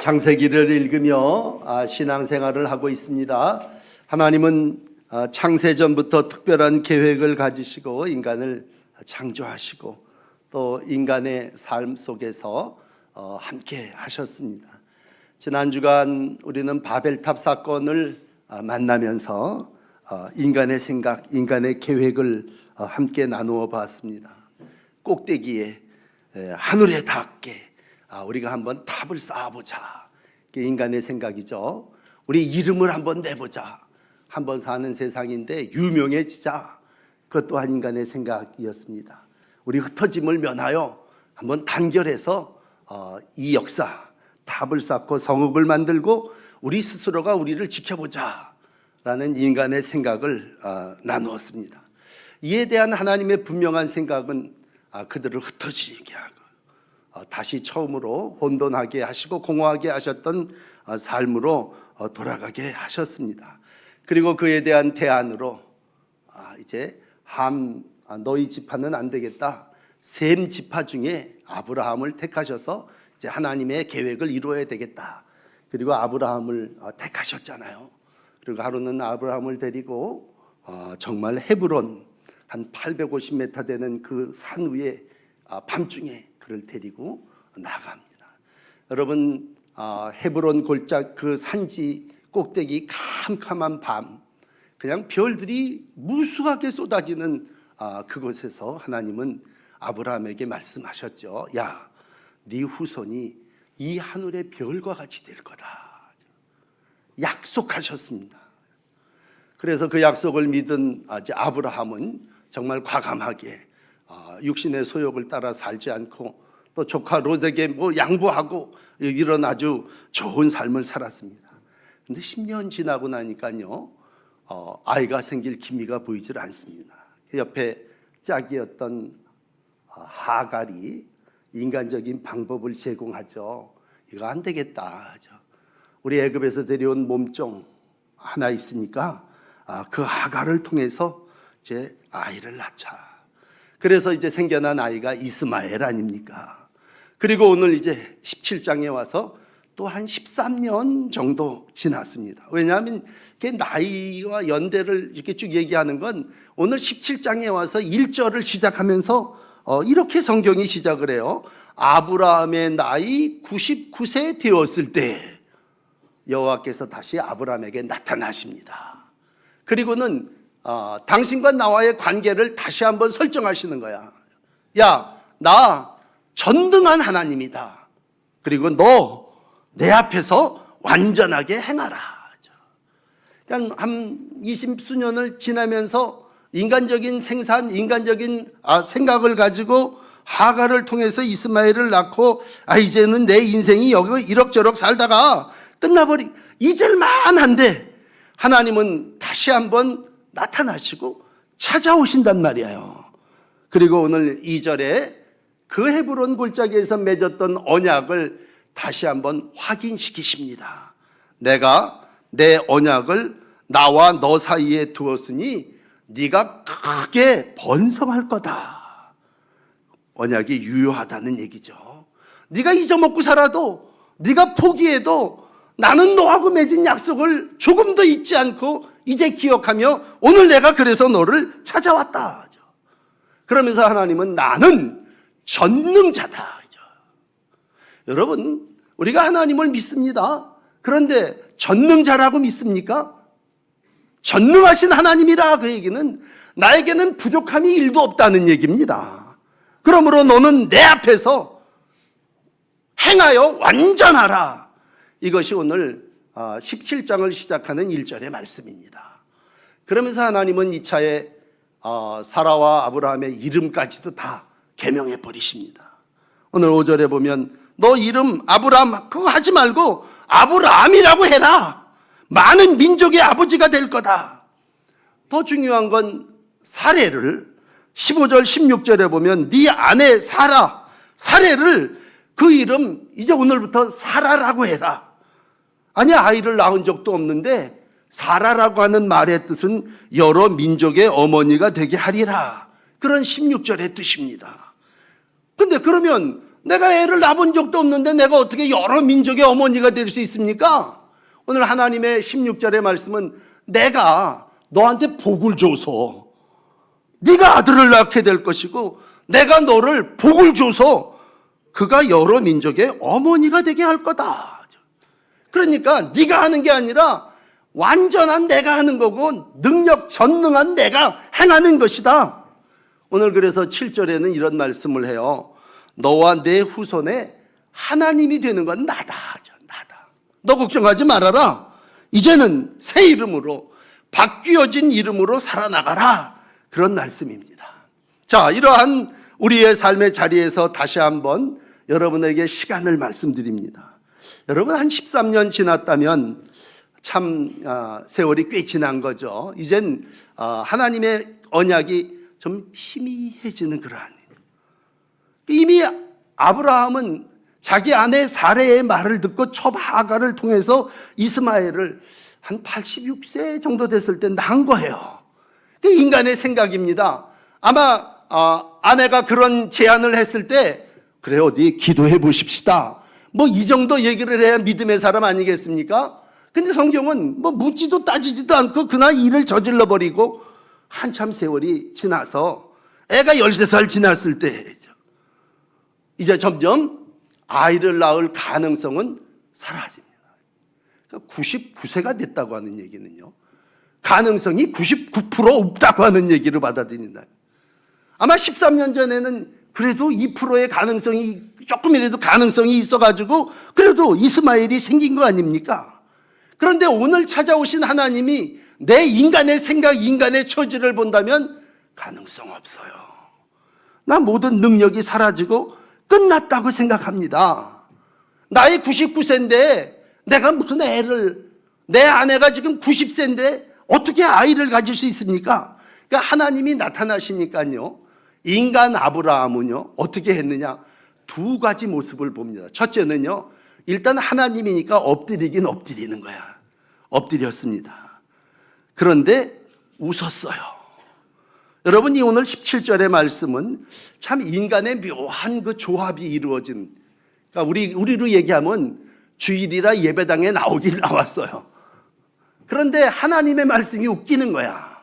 창세기를 읽으며 아, 신앙생활을 하고 있습니다. 하나님은 아, 창세전부터 특별한 계획을 가지시고 인간을 창조하시고 또 인간의 삶 속에서 어, 함께 하셨습니다. 지난 주간 우리는 바벨탑 사건을 아, 만나면서 어, 인간의 생각, 인간의 계획을 어, 함께 나누어 봤습니다. 꼭대기에 에, 하늘에 닿게 아, 우리가 한번 탑을 쌓아보자. 그게 인간의 생각이죠. 우리 이름을 한번 내보자. 한번 사는 세상인데 유명해지자. 그것 또한 인간의 생각이었습니다. 우리 흩어짐을 면하여 한번 단결해서 어, 이 역사 탑을 쌓고 성읍을 만들고 우리 스스로가 우리를 지켜보자 라는 인간의 생각을 어, 나누었습니다. 이에 대한 하나님의 분명한 생각은 아, 그들을 흩어지게 하고 어, 다시 처음으로 혼돈하게 하시고 공허하게 하셨던 어, 삶으로 어, 돌아가게 하셨습니다. 그리고 그에 대한 대안으로 아, 이제 함 아, 너희 지파는 안 되겠다. 셈 지파 중에 아브라함을 택하셔서 이제 하나님의 계획을 이루어야 되겠다. 그리고 아브라함을 어, 택하셨잖아요. 그리고 하루는 아브라함을 데리고 어, 정말 헤브론 한 850m 되는 그 산 위에 아, 밤중에 그를 데리고 나갑니다. 여러분 아, 헤브론 골짜 그 산지 꼭대기 캄캄한 밤 그냥 별들이 무수하게 쏟아지는 아, 그곳에서 하나님은 아브라함에게 말씀하셨죠. 야, 네 후손이 이 하늘의 별과 같이 될 거다. 약속하셨습니다. 그래서 그 약속을 믿은 아, 아브라함은 정말 과감하게 아, 육신의 소욕을 따라 살지 않고 또 조카 롯에게 뭐 양보하고 이런 아주 좋은 삶을 살았습니다. 근데 10년 지나고 나니까요, 어, 아이가 생길 기미가 보이질 않습니다. 그 옆에 짝이었던 어, 하갈이 인간적인 방법을 제공하죠. 이거 안 되겠다. 하죠. 우리 애굽에서 데려온 몸종 하나 있으니까 아, 그 하갈을 통해서 이제 아이를 낳자. 그래서 이제 생겨난 아이가 이스마엘 아닙니까? 그리고 오늘 이제 17장에 와서 또 한 13년 정도 지났습니다. 왜냐하면 그 나이와 연대를 이렇게 쭉 얘기하는 건 오늘 17장에 와서 1절을 시작하면서 어, 이렇게 성경이 시작을 해요. 아브라함의 나이 99세 되었을 때 여호와께서 다시 아브라함에게 나타나십니다. 그리고는 어, 당신과 나와의 관계를 다시 한번 설정하시는 거야. 야, 나 전능한 하나님이다. 그리고 너 내 앞에서 완전하게 행하라. 그냥 한 20수년을 지나면서 인간적인 생산, 인간적인 아, 생각을 가지고 하가를 통해서 이스마엘을 낳고 아 이제는 내 인생이 여기 이럭저럭 살다가 끝나버리 잊을만 한데 하나님은 다시 한번 나타나시고 찾아오신단 말이에요. 그리고 오늘 2절에 그 헤브론 골짜기에서 맺었던 언약을 다시 한번 확인시키십니다. 내가 내 언약을 나와 너 사이에 두었으니 네가 크게 번성할 거다. 언약이 유효하다는 얘기죠. 네가 잊어먹고 살아도 네가 포기해도 나는 너하고 맺은 약속을 조금도 잊지 않고 이제 기억하며 오늘 내가 그래서 너를 찾아왔다. 그러면서 하나님은 나는 전능자다. 여러분, 우리가 하나님을 믿습니다. 그런데 전능자라고 믿습니까? 전능하신 하나님이라 그 얘기는 나에게는 부족함이 일도 없다는 얘기입니다. 그러므로 너는 내 앞에서 행하여 완전하라. 이것이 오늘 17장을 시작하는 1절의 말씀입니다. 그러면서 하나님은 이 차에 어, 사라와 아브라함의 이름까지도 다 개명해 버리십니다. 오늘 5절에 보면 너 이름 아브라함 그거 하지 말고 아브라함이라고 해라. 많은 민족의 아버지가 될 거다. 더 중요한 건 사례를 15절 16절에 보면 네 아내 사라 사례를 그 이름 이제 오늘부터 사라라고 해라. 아니야 아이를 낳은 적도 없는데 사라라고 하는 말의 뜻은 여러 민족의 어머니가 되게 하리라. 그런 16절의 뜻입니다. 근데 그러면 내가 애를 낳은 적도 없는데 내가 어떻게 여러 민족의 어머니가 될 수 있습니까? 오늘 하나님의 16절의 말씀은 내가 너한테 복을 줘서 네가 아들을 낳게 될 것이고 내가 너를 복을 줘서 그가 여러 민족의 어머니가 되게 할 거다. 그러니까 네가 하는 게 아니라 완전한 내가 하는 거고 능력 전능한 내가 행하는 것이다. 오늘 그래서 7절에는 이런 말씀을 해요. 너와 내 후손에 하나님이 되는 건 나다. 나다. 너 걱정하지 말아라. 이제는 새 이름으로 바뀌어진 이름으로 살아나가라. 그런 말씀입니다. 자, 이러한 우리의 삶의 자리에서 다시 한번 여러분에게 시간을 말씀드립니다. 여러분 한 13년 지났다면 참 아, 세월이 꽤 지난 거죠. 이젠 아, 하나님의 언약이 좀 희미해지는 그러한 이미 아브라함은 자기 아내 사레의 말을 듣고 첩 하가를 통해서 이스마엘을 한 86세 정도 됐을 때 낳은 거예요. 그 인간의 생각입니다. 아마 아, 아내가 그런 제안을 했을 때 그래 어디 기도해 보십시다. 뭐 이 정도 얘기를 해야 믿음의 사람 아니겠습니까? 근데 성경은 뭐 묻지도 따지지도 않고 그날 일을 저질러 버리고 한참 세월이 지나서 애가 13살 지났을 때 이제 점점 아이를 낳을 가능성은 사라집니다. 99세가 됐다고 하는 얘기는요. 가능성이 99% 없다고 하는 얘기를 받아들인다. 아마 13년 전에는 그래도 2%의 가능성이 조금이라도 가능성이 있어가지고 그래도 이스마엘이 생긴 거 아닙니까? 그런데 오늘 찾아오신 하나님이 내 인간의 생각, 인간의 처지를 본다면 가능성 없어요. 나 모든 능력이 사라지고 끝났다고 생각합니다. 나이 99세인데 내가 무슨 애를, 내 아내가 지금 90세인데 어떻게 아이를 가질 수 있습니까? 그러니까 하나님이 나타나시니까요. 인간 아브라함은요. 어떻게 했느냐? 두 가지 모습을 봅니다. 첫째는요. 일단 하나님이니까 엎드리긴 엎드리는 거야. 엎드렸습니다. 그런데 웃었어요. 여러분 이 오늘 17절의 말씀은 참 인간의 묘한 그 조합이 이루어진 그러니까 우리 우리로 얘기하면 주일이라 예배당에 나오길 나왔어요. 그런데 하나님의 말씀이 웃기는 거야.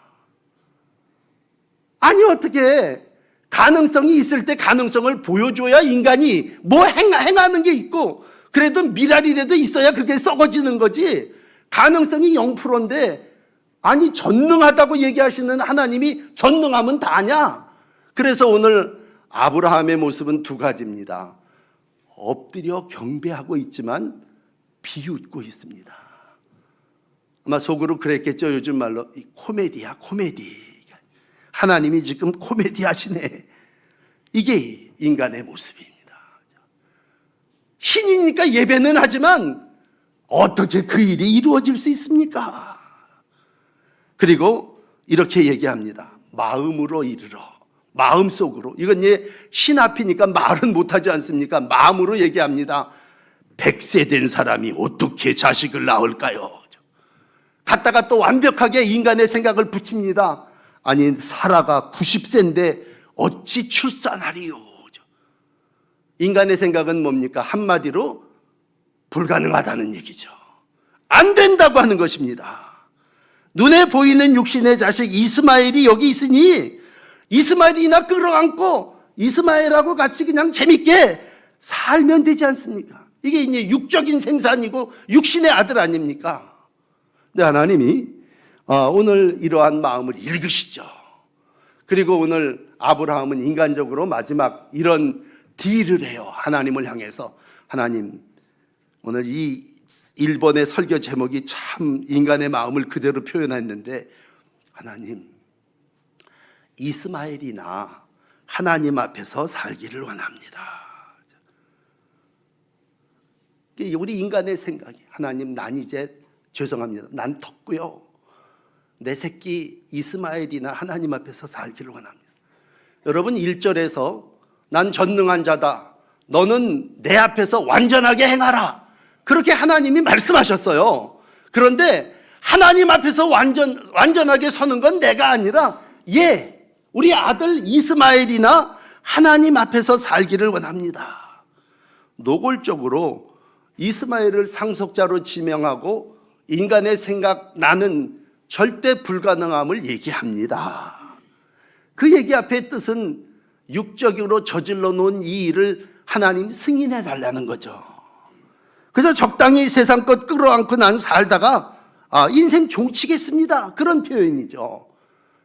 아니 어떻게 가능성이 있을 때 가능성을 보여줘야 인간이 뭐 행, 행하는 게 있고 그래도 미랄이라도 있어야 그게 썩어지는 거지. 가능성이 0%인데 아니 전능하다고 얘기하시는 하나님이 전능하면 다냐? 그래서 오늘 아브라함의 모습은 두 가지입니다. 엎드려 경배하고 있지만 비웃고 있습니다. 아마 속으로 그랬겠죠. 요즘 말로 이 코미디야 코미디. 하나님이 지금 코미디 하시네. 이게 인간의 모습입니다. 신이니까 예배는 하지만 어떻게 그 일이 이루어질 수 있습니까? 그리고 이렇게 얘기합니다. 마음으로 이르러. 마음속으로. 이건 예, 신 앞이니까 말은 못하지 않습니까? 마음으로 얘기합니다. 백세 된 사람이 어떻게 자식을 낳을까요? 갔다가 또 완벽하게 인간의 생각을 붙입니다. 아니, 사라가 90세인데 어찌 출산하리요? 인간의 생각은 뭡니까? 한마디로 불가능하다는 얘기죠. 안 된다고 하는 것입니다. 눈에 보이는 육신의 자식 이스마엘이 여기 있으니 이스마엘이나 끌어안고 이스마엘하고 같이 그냥 재밌게 살면 되지 않습니까? 이게 이제 육적인 생산이고 육신의 아들 아닙니까? 네, 하나님이 어, 오늘 이러한 마음을 읽으시죠. 그리고 오늘 아브라함은 인간적으로 마지막 이런 딜을 해요. 하나님을 향해서 하나님 오늘 이 1번의 설교 제목이 참 인간의 마음을 그대로 표현했는데 하나님 이스마엘이나 하나님 앞에서 살기를 원합니다. 우리 인간의 생각이 하나님 난 이제 죄송합니다. 난 텄고요. 내 새끼 이스마엘이나 하나님 앞에서 살기를 원합니다. 여러분 1절에서 난 전능한 자다. 너는 내 앞에서 완전하게 행하라. 그렇게 하나님이 말씀하셨어요. 그런데 하나님 앞에서 완전 완전하게 서는 건 내가 아니라 예, 우리 아들 이스마엘이나 하나님 앞에서 살기를 원합니다. 노골적으로 이스마엘을 상속자로 지명하고 인간의 생각 나는 절대 불가능함을 얘기합니다. 그 얘기 앞에 뜻은 육적으로 저질러 놓은 이 일을 하나님 승인해 달라는 거죠. 그래서 적당히 세상 것 끌어안고 난 살다가 아, 인생 종치겠습니다. 그런 표현이죠.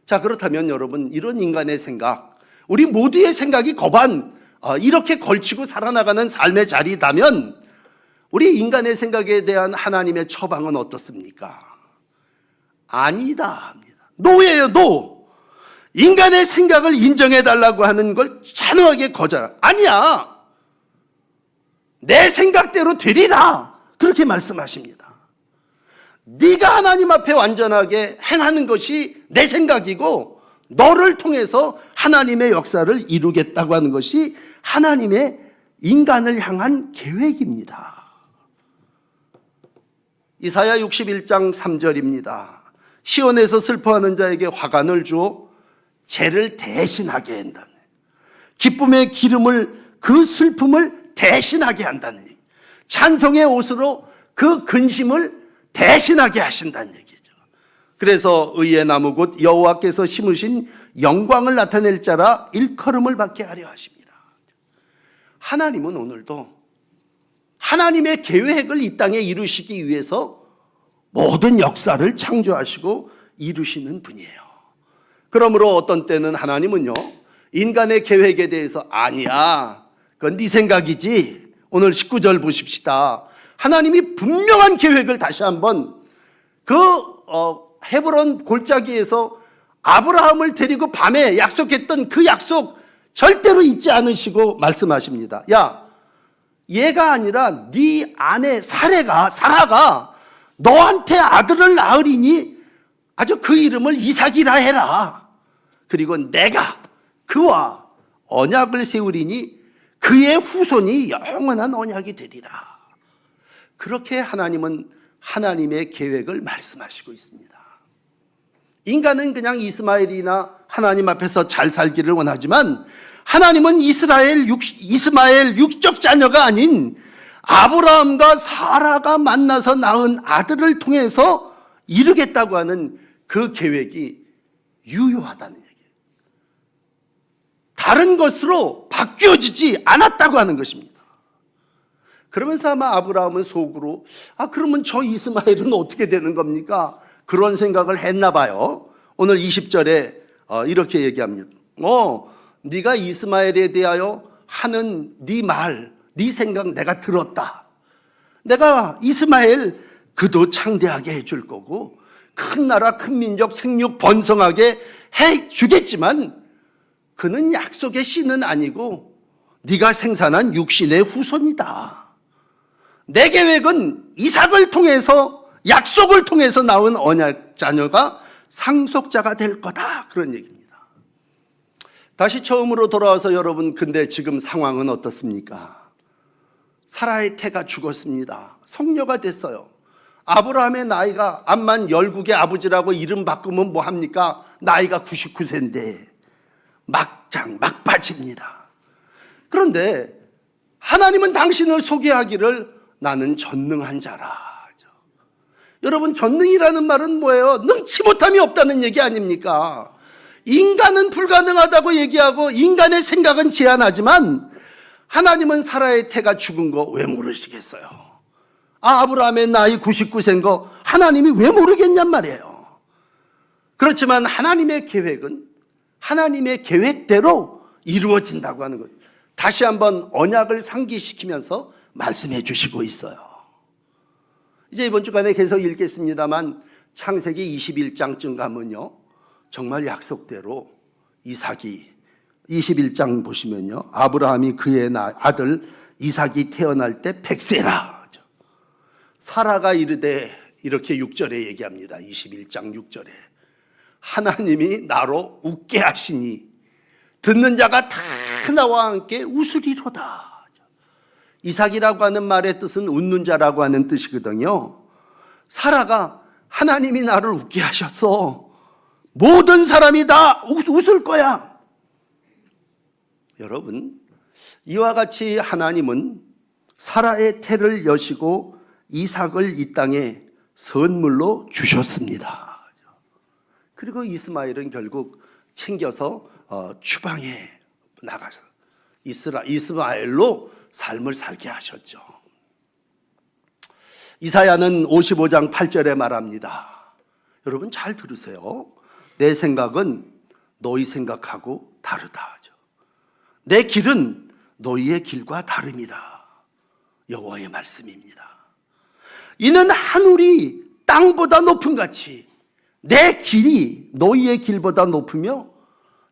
자, 그렇다면 여러분, 이런 인간의 생각, 우리 모두의 생각이 거반 아, 이렇게 걸치고 살아나가는 삶의 자리다면 우리 인간의 생각에 대한 하나님의 처방은 어떻습니까? 아니다 합니다. 노예요, 노. 인간의 생각을 인정해 달라고 하는 걸 단호하게 거절. 아니야. 내 생각대로 되리라. 그렇게 말씀하십니다. 네가 하나님 앞에 완전하게 행하는 것이 내 생각이고 너를 통해서 하나님의 역사를 이루겠다고 하는 것이 하나님의 인간을 향한 계획입니다. 이사야 61장 3절입니다. 시온에서 슬퍼하는 자에게 화관을 주어 죄를 대신하게 한다는 기쁨의 기름을 그 슬픔을 대신하게 한다는 얘기. 찬송의 옷으로 그 근심을 대신하게 하신다는 얘기죠. 그래서 의의 나무 곧 여호와께서 심으신 영광을 나타낼 자라 일컬음을 받게 하려 하십니다. 하나님은 오늘도 하나님의 계획을 이 땅에 이루시기 위해서 모든 역사를 창조하시고 이루시는 분이에요. 그러므로 어떤 때는 하나님은요, 인간의 계획에 대해서 아니야. 그건 네 생각이지. 오늘 19절 보십시다. 하나님이 분명한 계획을 다시 한번 그 어, 헤브론 골짜기에서 아브라함을 데리고 밤에 약속했던 그 약속 절대로 잊지 않으시고 말씀하십니다. 야, 얘가 아니라 네 아내 사례가 사라가 너한테 아들을 낳으리니 아주 그 이름을 이삭이라 해라. 그리고 내가 그와 언약을 세우리니 그의 후손이 영원한 언약이 되리라. 그렇게 하나님은 하나님의 계획을 말씀하시고 있습니다. 인간은 그냥 이스마엘이나 하나님 앞에서 잘 살기를 원하지만 하나님은 이스라엘 육, 이스마엘 육적 자녀가 아닌 아브라함과 사라가 만나서 낳은 아들을 통해서 이루겠다고 하는 그 계획이 유효하다는 얘기예요. 다른 것으로 바뀌어지지 않았다고 하는 것입니다. 그러면서 아마 아브라함은 속으로 아 그러면 저 이스마엘은 어떻게 되는 겁니까? 그런 생각을 했나 봐요. 오늘 20절에 어, 이렇게 얘기합니다. 어, 네가 이스마엘에 대하여 하는 네 말, 네 생각 내가 들었다. 내가 이스마엘 그도 창대하게 해줄 거고 큰 나라 큰 민족 생육 번성하게 해 주겠지만 그는 약속의 씨는 아니고 네가 생산한 육신의 후손이다. 내 계획은 이삭을 통해서 약속을 통해서 나온 언약 자녀가 상속자가 될 거다. 그런 얘기입니다. 다시 처음으로 돌아와서 여러분 근데 지금 상황은 어떻습니까? 사라의 태가 죽었습니다. 성녀가 됐어요. 아브라함의 나이가 암만 열국의 아버지라고 이름 바꾸면 뭐 합니까? 나이가 99세인데 막장 막바지입니다. 그런데 하나님은 당신을 소개하기를 나는 전능한 자라. 여러분 전능이라는 말은 뭐예요? 능치 못함이 없다는 얘기 아닙니까? 인간은 불가능하다고 얘기하고 인간의 생각은 제한하지만 하나님은 사라의 태가 죽은 거 왜 모르시겠어요? 아, 아브라함의 나이 99세인 거 하나님이 왜 모르겠냔 말이에요. 그렇지만 하나님의 계획은 하나님의 계획대로 이루어진다고 하는 거예요. 다시 한번 언약을 상기시키면서 말씀해 주시고 있어요. 이제 이번 주간에 계속 읽겠습니다만 창세기 21장쯤 가면요. 정말 약속대로 이삭이 21장 보시면요. 아브라함이 그의 아들 이삭이 태어날 때 백세라. 사라가 이르되 이렇게 6절에 얘기합니다. 21장 6절에. 하나님이 나로 웃게 하시니 듣는 자가 다 나와 함께 웃으리로다. 이삭이라고 하는 말의 뜻은 웃는 자라고 하는 뜻이거든요. 사라가 하나님이 나를 웃게 하셨어. 모든 사람이 다 웃을 거야. 여러분, 이와 같이 하나님은 사라의 태를 여시고 이삭을 이 땅에 선물로 주셨습니다. 그리고 이스마엘은 결국 챙겨서 어, 추방에 나가서 이스라 이스마엘로 삶을 살게 하셨죠. 이사야는 55장 8절에 말합니다. 여러분 잘 들으세요. 내 생각은 너희 생각하고 다르다. 내 길은 너희의 길과 다릅니다. 여호와의 말씀입니다. 이는 하늘이 땅보다 높은 같이 내 길이 너희의 길보다 높으며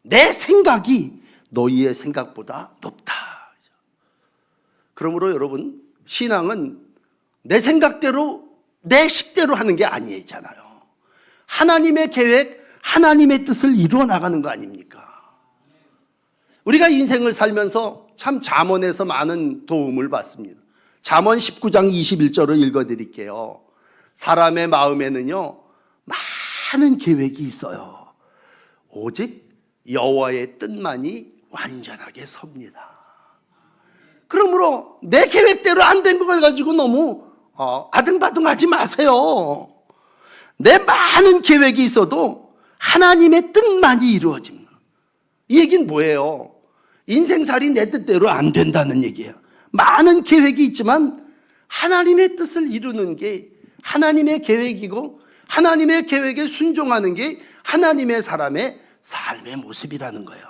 내 생각이 너희의 생각보다 높다. 그러므로 여러분 신앙은 내 생각대로 내 식대로 하는 게 아니잖아요. 하나님의 계획, 하나님의 뜻을 이루어 나가는 거 아닙니까? 우리가 인생을 살면서 참 잠언에서 많은 도움을 받습니다. 잠언 19장 21절을 읽어 드릴게요. 사람의 마음에는요. 많은 계획이 있어요. 오직 여호와의 뜻만이 완전하게 섭니다. 그러므로 내 계획대로 안 된 걸 가지고 너무 어, 아등바등하지 마세요. 내 많은 계획이 있어도 하나님의 뜻만이 이루어집니다. 이 얘기는 뭐예요? 인생살이 내 뜻대로 안 된다는 얘기예요. 많은 계획이 있지만 하나님의 뜻을 이루는 게 하나님의 계획이고 하나님의 계획에 순종하는 게 하나님의 사람의 삶의 모습이라는 거예요.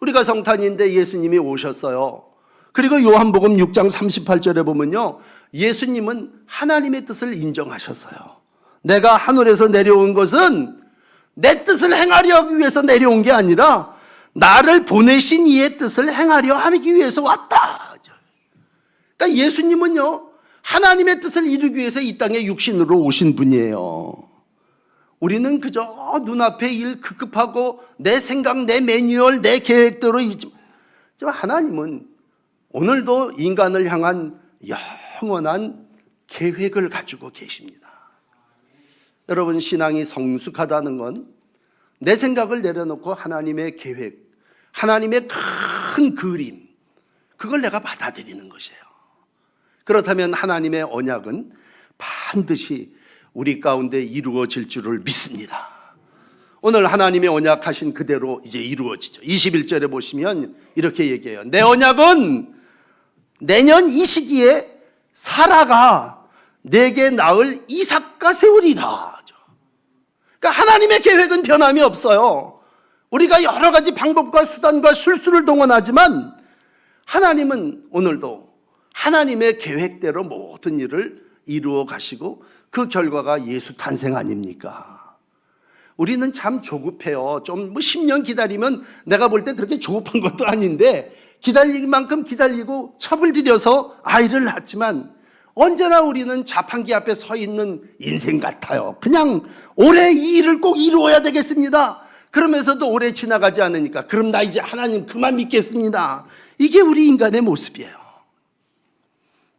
우리가 성탄인데 예수님이 오셨어요. 그리고 요한복음 6장 38절에 보면요. 예수님은 하나님의 뜻을 인정하셨어요. 내가 하늘에서 내려온 것은 내 뜻을 행하려 하기 위해서 내려온 게 아니라 나를 보내신 이의 뜻을 행하려 하기 위해서 왔다. 그러니까 예수님은요. 하나님의 뜻을 이루기 위해서 이 땅에 육신으로 오신 분이에요. 우리는 그저 눈앞에 일 급급하고 내 생각, 내 매뉴얼, 내 계획대로 이지만 하나님은 오늘도 인간을 향한 영원한 계획을 가지고 계십니다. 여러분 신앙이 성숙하다는 건 내 생각을 내려놓고 하나님의 계획, 하나님의 큰 그림, 그걸 내가 받아들이는 것이에요. 그렇다면 하나님의 언약은 반드시 우리 가운데 이루어질 줄을 믿습니다. 오늘 하나님의 언약하신 그대로 이제 이루어지죠. 21절에 보시면 이렇게 얘기해요. 내 언약은 내년 이 시기에 사라가 내게 낳을 이삭과 세우리라. 그러니까 하나님의 계획은 변함이 없어요. 우리가 여러 가지 방법과 수단과 술수를 동원하지만 하나님은 오늘도 하나님의 계획대로 모든 일을 이루어 가시고 그 결과가 예수 탄생 아닙니까? 우리는 참 조급해요. 좀 뭐 10년 기다리면 내가 볼 때 그렇게 조급한 것도 아닌데 기다릴 만큼 기다리고 첩을 들여서 아이를 낳지만 언제나 우리는 자판기 앞에 서 있는 인생 같아요. 그냥 올해 이 일을 꼭 이루어야 되겠습니다. 그러면서도 오래 지나가지 않으니까 그럼 나 이제 하나님 그만 믿겠습니다. 이게 우리 인간의 모습이에요.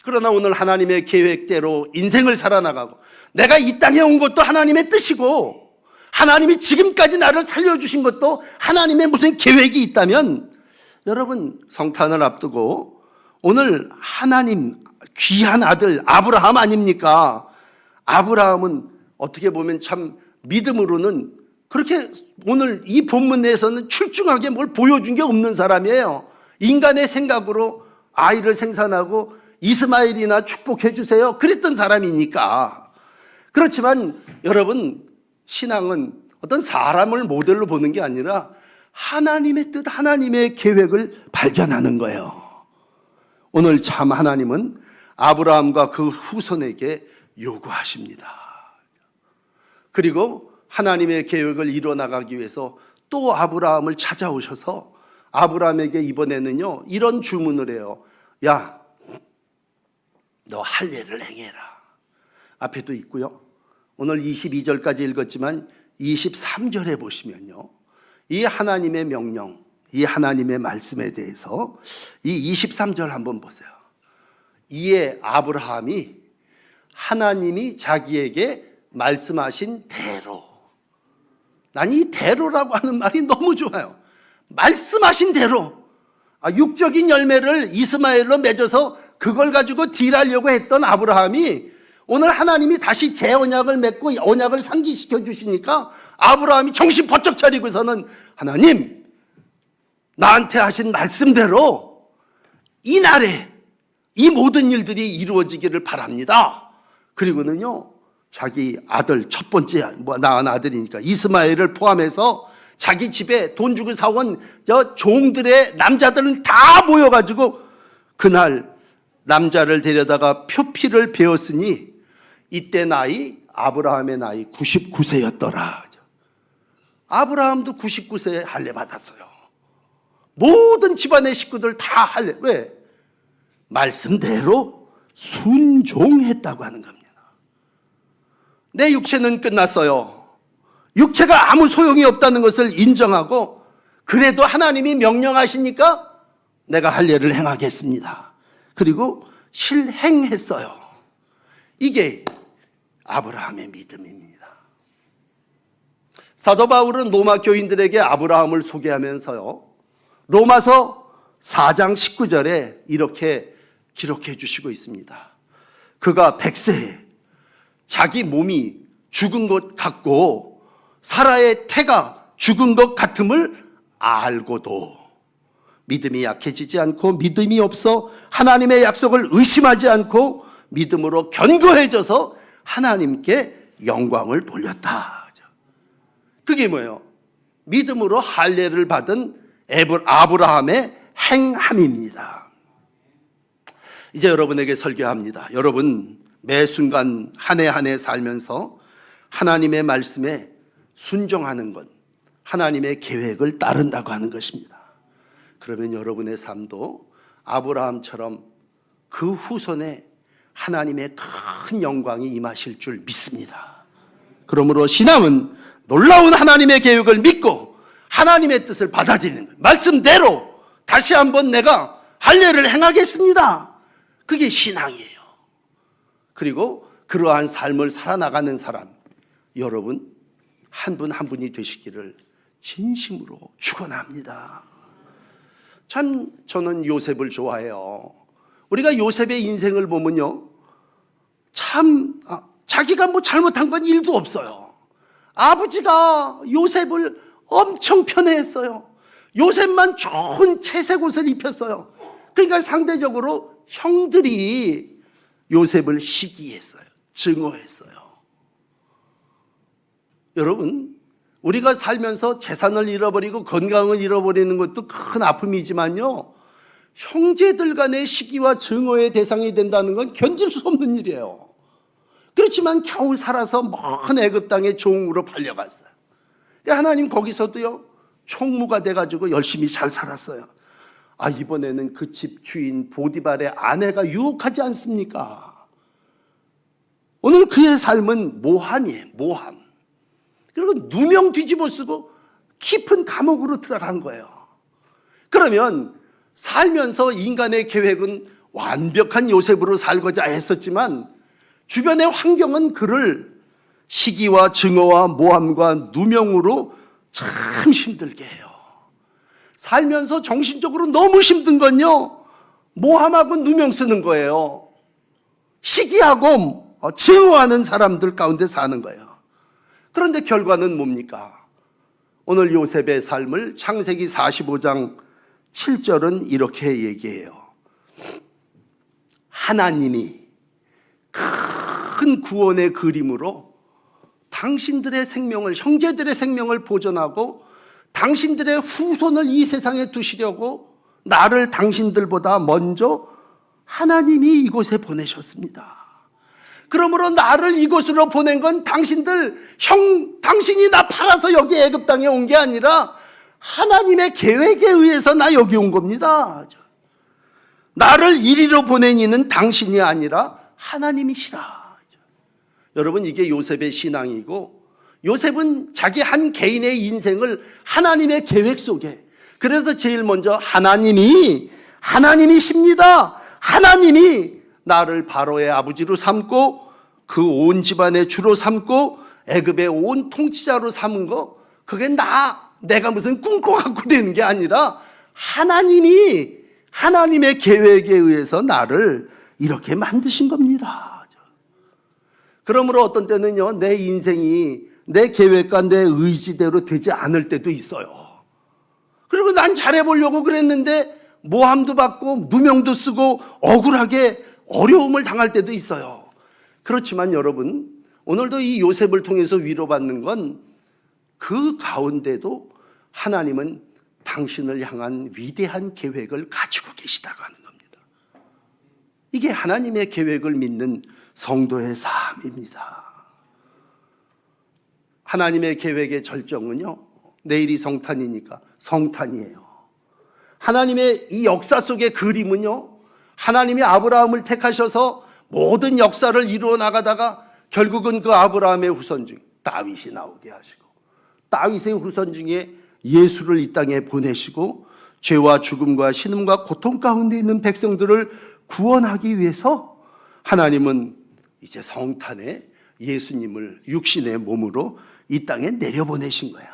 그러나 오늘 하나님의 계획대로 인생을 살아나가고 내가 이 땅에 온 것도 하나님의 뜻이고 하나님이 지금까지 나를 살려주신 것도 하나님의 무슨 계획이 있다면 여러분 성탄을 앞두고 오늘 하나님 귀한 아들 아브라함 아닙니까? 아브라함은 어떻게 보면 참 믿음으로는 그렇게 오늘 이 본문 내에서는 출중하게 뭘 보여준 게 없는 사람이에요. 인간의 생각으로 아이를 생산하고 이스마일이나 축복해 주세요. 그랬던 사람이니까. 그렇지만 여러분 신앙은 어떤 사람을 모델로 보는 게 아니라 하나님의 뜻, 하나님의 계획을 발견하는 거예요. 오늘 참 하나님은 아브라함과 그 후손에게 요구하십니다. 그리고 하나님의 계획을 이뤄나가기 위해서 또 아브라함을 찾아오셔서 아브라함에게 이번에는요, 이런 주문을 해요. 야, 너 할례를 행해라. 앞에도 있고요. 오늘 22절까지 읽었지만 23절에 보시면요. 이 하나님의 명령, 이 하나님의 말씀에 대해서 이 23절 한번 보세요. 이에 아브라함이 하나님이 자기에게 말씀하신 대로. 난 이 대로라고 하는 말이 너무 좋아요. 말씀하신 대로 아, 육적인 열매를 이스마엘로 맺어서 그걸 가지고 딜하려고 했던 아브라함이 오늘 하나님이 다시 재언약을 맺고 언약을 상기시켜 주시니까 아브라함이 정신 번쩍 차리고서는 하나님 나한테 하신 말씀대로 이 날에 이 모든 일들이 이루어지기를 바랍니다. 그리고는요, 자기 아들, 첫 번째, 뭐, 낳은 아들이니까, 이스마엘을 포함해서 자기 집에 돈 주고 사온 저 종들의 남자들은 다 모여가지고 그날 남자를 데려다가 표피를 베었으니 이때 나이, 아브라함의 나이 99세였더라. 아브라함도 99세에 할례 받았어요. 모든 집안의 식구들 다 할례. 왜? 말씀대로 순종했다고 하는 겁니다. 내 육체는 끝났어요. 육체가 아무 소용이 없다는 것을 인정하고 그래도 하나님이 명령하시니까 내가 할 일을 행하겠습니다. 그리고 실행했어요. 이게 아브라함의 믿음입니다. 사도 바울은 로마 교인들에게 아브라함을 소개하면서요. 로마서 4장 19절에 이렇게 기록해 주시고 있습니다. 그가 백세에 자기 몸이 죽은 것 같고 사라의 태가 죽은 것 같음을 알고도 믿음이 약해지지 않고 믿음이 없어 하나님의 약속을 의심하지 않고 믿음으로 견고해져서 하나님께 영광을 돌렸다. 그게 뭐예요? 믿음으로 할례를 받은 아브라함의 행함입니다. 이제 여러분에게 설교합니다. 여러분 매 순간 한 해 한 해 살면서 하나님의 말씀에 순종하는 것, 하나님의 계획을 따른다고 하는 것입니다. 그러면 여러분의 삶도 아브라함처럼 그 후손에 하나님의 큰 영광이 임하실 줄 믿습니다. 그러므로 신앙은 놀라운 하나님의 계획을 믿고 하나님의 뜻을 받아들이는 거예요. 말씀대로 다시 한번 내가 할례를 행하겠습니다. 그게 신앙이에요. 그리고 그러한 삶을 살아나가는 사람, 여러분 한 분 한 분이 되시기를 진심으로 축원합니다. 참 저는 요셉을 좋아해요. 우리가 요셉의 인생을 보면요, 참 아, 자기가 뭐 잘못한 건 일도 없어요. 아버지가 요셉을 엄청 편애했어요. 요셉만 좋은 채색 옷을 입혔어요. 그러니까 상대적으로 형들이 요셉을 시기했어요. 증오했어요. 여러분, 우리가 살면서 재산을 잃어버리고 건강을 잃어버리는 것도 큰 아픔이지만요. 형제들 간의 시기와 증오의 대상이 된다는 건 견딜 수 없는 일이에요. 그렇지만 겨우 살아서 먼 애굽 땅의 종으로 팔려갔어요. 하나님 거기서도요 총무가 돼가지고 열심히 잘 살았어요. 아 이번에는 그 집 주인 보디발의 아내가 유혹하지 않습니까? 오늘 그의 삶은 모함이에요. 모함. 그리고 누명 뒤집어 쓰고 깊은 감옥으로 들어간 거예요. 그러면 살면서 인간의 계획은 완벽한 요셉으로 살고자 했었지만 주변의 환경은 그를 시기와 증오와 모함과 누명으로 참 힘들게 해요. 살면서 정신적으로 너무 힘든 건요. 모함하고 누명 쓰는 거예요. 시기하고 증오하는 사람들 가운데 사는 거예요. 그런데 결과는 뭡니까? 오늘 요셉의 삶을 창세기 45장 7절은 이렇게 얘기해요. 하나님이 큰 구원의 그림으로 당신들의 생명을, 형제들의 생명을 보존하고 당신들의 후손을 이 세상에 두시려고 나를 당신들보다 먼저 하나님이 이곳에 보내셨습니다. 그러므로 나를 이곳으로 보낸 건 당신들 형 당신이 나 팔아서 여기 애굽 땅에 온 게 아니라 하나님의 계획에 의해서 나 여기 온 겁니다. 나를 이리로 보낸 이는 당신이 아니라 하나님이시다. 여러분 이게 요셉의 신앙이고 요셉은 자기 한 개인의 인생을 하나님의 계획 속에 그래서 제일 먼저 하나님이 하나님이십니다. 하나님이 나를 바로의 아버지로 삼고 그 온 집안의 주로 삼고 애굽의 온 통치자로 삼은 거 그게 나 내가 무슨 꿈꿔 갖고 되는 게 아니라 하나님이 하나님의 계획에 의해서 나를 이렇게 만드신 겁니다. 그러므로 어떤 때는요, 내 인생이 내 계획과 내 의지대로 되지 않을 때도 있어요. 그리고 난 잘해보려고 그랬는데 모함도 받고 누명도 쓰고 억울하게 어려움을 당할 때도 있어요. 그렇지만 여러분, 오늘도 이 요셉을 통해서 위로받는 건 그 가운데도 하나님은 당신을 향한 위대한 계획을 가지고 계시다고 하는 겁니다. 이게 하나님의 계획을 믿는 성도의 삶입니다. 하나님의 계획의 절정은요, 내일이 성탄이니까 성탄이에요. 하나님의 이 역사 속의 그림은요, 하나님이 아브라함을 택하셔서 모든 역사를 이루어 나가다가 결국은 그 아브라함의 후손 중 다윗이 나오게 하시고 다윗의 후손 중에 예수를 이 땅에 보내시고 죄와 죽음과 신음과 고통 가운데 있는 백성들을 구원하기 위해서 하나님은 이제 성탄에 예수님을 육신의 몸으로 이 땅에 내려보내신 거예요.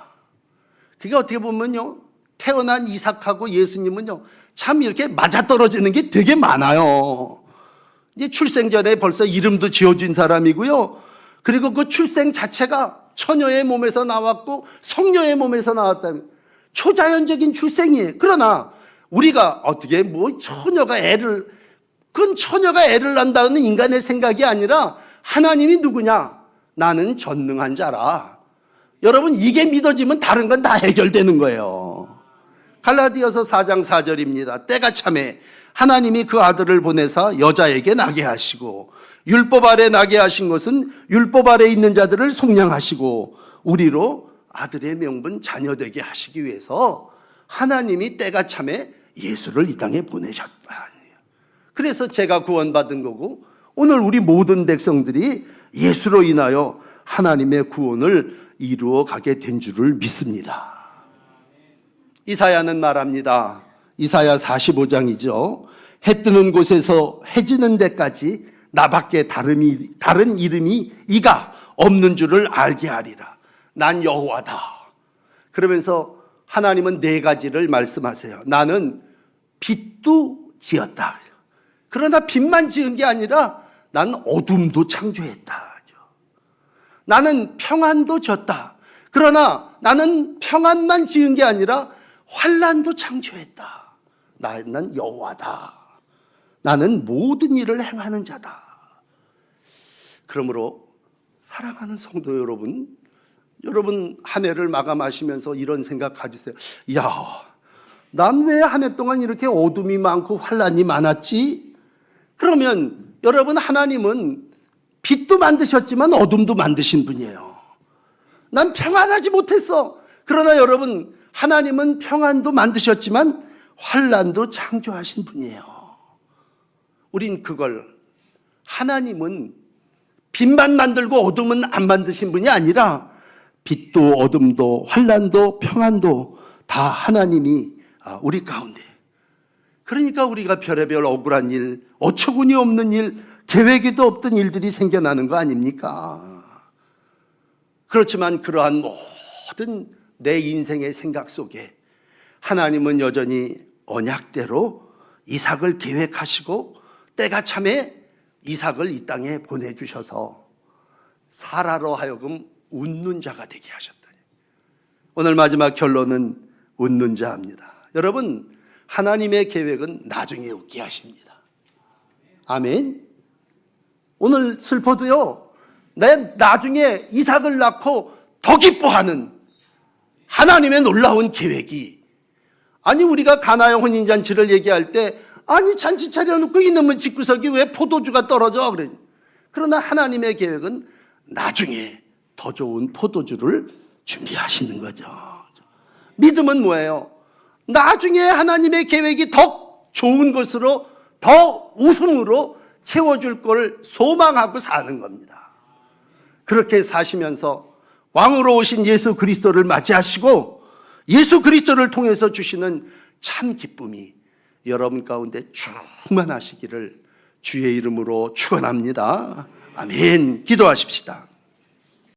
그게 어떻게 보면요. 태어난 이삭하고 예수님은요. 참 이렇게 맞아떨어지는 게 되게 많아요. 이제 출생 전에 벌써 이름도 지어준 사람이고요. 그리고 그 출생 자체가 처녀의 몸에서 나왔고 성녀의 몸에서 나왔다면 초자연적인 출생이에요. 그러나 우리가 어떻게 뭐 처녀가 애를 그건 처녀가 애를 낳는다는 인간의 생각이 아니라 하나님이 누구냐? 나는 전능한 자라. 여러분 이게 믿어지면 다른 건 다 해결되는 거예요. 갈라디아서 4장 4절입니다. 때가 참에 하나님이 그 아들을 보내사 여자에게 나게 하시고 율법 아래 나게 하신 것은 율법 아래 있는 자들을 속량하시고 우리로 아들의 명분 자녀되게 하시기 위해서 하나님이 때가 참에 예수를 이 땅에 보내셨다. 그래서 제가 구원받은 거고 오늘 우리 모든 백성들이 예수로 인하여 하나님의 구원을 이루어 가게 된 줄을 믿습니다. 이사야는 말합니다. 이사야 45장이죠. 해 뜨는 곳에서 해 지는 데까지 나밖에 다름이, 다른 이름이 이가 없는 줄을 알게 하리라. 난 여호와다. 그러면서 하나님은 네 가지를 말씀하세요. 나는 빛도 지었다. 그러나 빛만 지은 게 아니라 난 어둠도 창조했다. 나는 평안도 졌다. 그러나 나는 평안만 지은 게 아니라 환란도 창조했다. 나는 여호와다. 나는 모든 일을 행하는 자다. 그러므로 사랑하는 성도 여러분, 여러분 한 해를 마감하시면서 이런 생각 가지세요. 야, 난 왜 한 해 동안 이렇게 어둠이 많고 환란이 많았지? 그러면 여러분 하나님은 빛도 만드셨지만 어둠도 만드신 분이에요. 난 평안하지 못했어. 그러나 여러분 하나님은 평안도 만드셨지만 환란도 창조하신 분이에요. 우린 그걸 하나님은 빛만 만들고 어둠은 안 만드신 분이 아니라 빛도 어둠도 환란도 평안도 다 하나님이 아, 우리 가운데. 그러니까 우리가 별의별 억울한 일, 어처구니 없는 일, 계획에도 없던 일들이 생겨나는 거 아닙니까? 그렇지만 그러한 모든 내 인생의 생각 속에 하나님은 여전히 언약대로 이삭을 계획하시고 때가 참에 이삭을 이 땅에 보내주셔서 사라로 하여금 웃는 자가 되게 하셨다니. 오늘 마지막 결론은 웃는 자입니다. 여러분, 하나님의 계획은 나중에 웃게 하십니다. 아멘. 오늘 슬퍼도요, 내 나중에 이삭을 낳고 더 기뻐하는 하나님의 놀라운 계획이. 아니 우리가 가나의 혼인잔치를 얘기할 때 아니 잔치 차려놓고 이놈의 집구석이 왜 포도주가 떨어져? 그래 그러나 하나님의 계획은 나중에 더 좋은 포도주를 준비하시는 거죠. 믿음은 뭐예요? 나중에 하나님의 계획이 더 좋은 것으로 더 웃음으로 채워줄 걸 소망하고 사는 겁니다 그렇게 사시면서 왕으로 오신 예수 그리스도를 맞이하시고 예수 그리스도를 통해서 주시는 참 기쁨이 여러분 가운데 충만하시기를 주의 이름으로 축원합니다. 아멘. 기도하십시다.